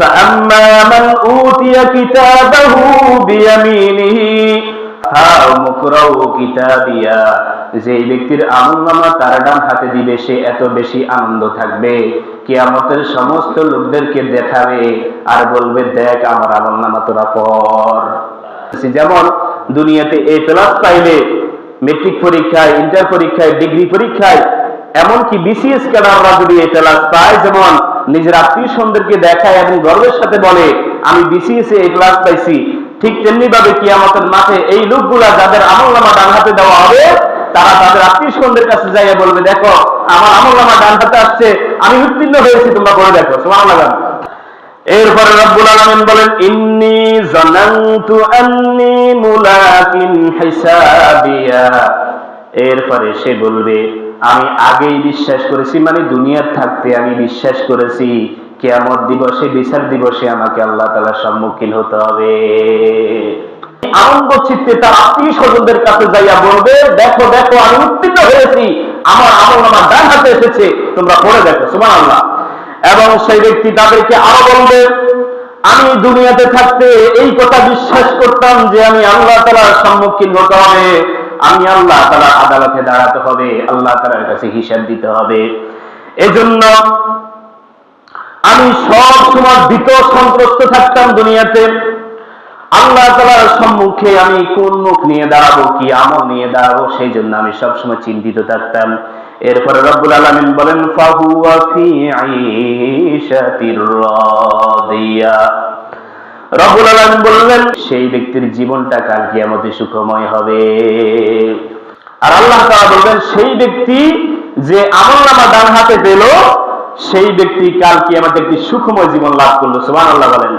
فأما من أوتي كتابه بيمينه how মুকরাউ কিতাবিয়া যে ব্যক্তির আমলনামা তার ডান হাতে দিবে সে এত বেশি আনন্দ থাকবে কিয়ামতের সমস্ত লোকদেরকে দেখাবে আর বলবে দেখ আমার আমলনামা তোরা পড় যেমন দুনিয়াতে এ প্লাস পাইলে মেট্রিক পরীক্ষায় ইন্টার পরীক্ষায় ডিগ্রি পরীক্ষায় এমনকি বিসিএস ক্যাডাররা যদি এই ক্লাস পায় যেমন নিজের আত্মীয় স্বজনদেরকে দেখায় এবং গর্বের সাথে বলে, আমি বিসিএস এ ক্লাস পাইছি। ঠিক তেমনি ভাবে কিয়ামতের মাঠে এই লোকগুলা যাদের আমল নামা ডান হাতে দেওয়া হবে, তারা তাদের আত্মীয় স্বজনদের কাছে যাইয়া বলবে, দেখো, আমার আমল নামা ডান হাতে আসছে, আমি উত্তীর্ণ হয়েছি, তোমরা করে দেখো। সমান লাগান এরপরে রব্বুল আলামিন বলেন, ইন্নি জানান্তু আন্নি মুলাকিন হিসাবিয়া। এরপরে সে বলবে আমি আগেই বিশ্বাস করেছি মানে দুনিয়ার থাকতে আমি বিশ্বাস করেছি, কিয়ামত দিবসে, বিচার দিবসে আমাকে আল্লাহ তাআলার সম্মুখীন হতে হবে। আনন্দ চিত্তে তার আত্মীয় স্বজনদের কাছে যাইয়া বলবে, দেখো দেখো, আমি হয়েছি, আমার আমল আমার ডান হাতে এসেছে, তোমরা পড়ে দেখো, সুবহানাল্লাহ। এবং সেই ব্যক্তি তাদেরকে আরও বলবে, আমি দুনিয়াতে থাকতে এই কথা বিশ্বাস করতাম যে আমি আল্লাহ তালার সম্মুখীন হতে হবে। আমি আল্লাহ তালার আদালতে দাঁড়াতে হবে, আল্লাহ তালার কাছে হিসাব দিতে হবে। এজন্য আমি সব সময় ভীত সন্ত্রস্ত থাকতাম দুনিয়াতে। আল্লাহ তালার সম্মুখে আমি কোন মুখ নিয়ে দাঁড়াবো, কি আমল নিয়ে দাঁড়াবো সেই জন্য আমি সবসময় চিন্তিত থাকতাম। এরপরে রব্বুল আলামিন বলেন, ফাহুয়া ফি আইশাতির রাদিয়া। রব্বুল আলম বললেন, সেই ব্যক্তির জীবনটা কাল কিয়ামতে সুখময় হবে। আর আল্লাহ তারা বলবেন সেই ব্যক্তি যে আমলনামা ডান হাতে পেল, সেই ব্যক্তি কাল কি কিয়ামতে একটি সুখময় জীবন লাভ করল। আল্লাহ বলেন।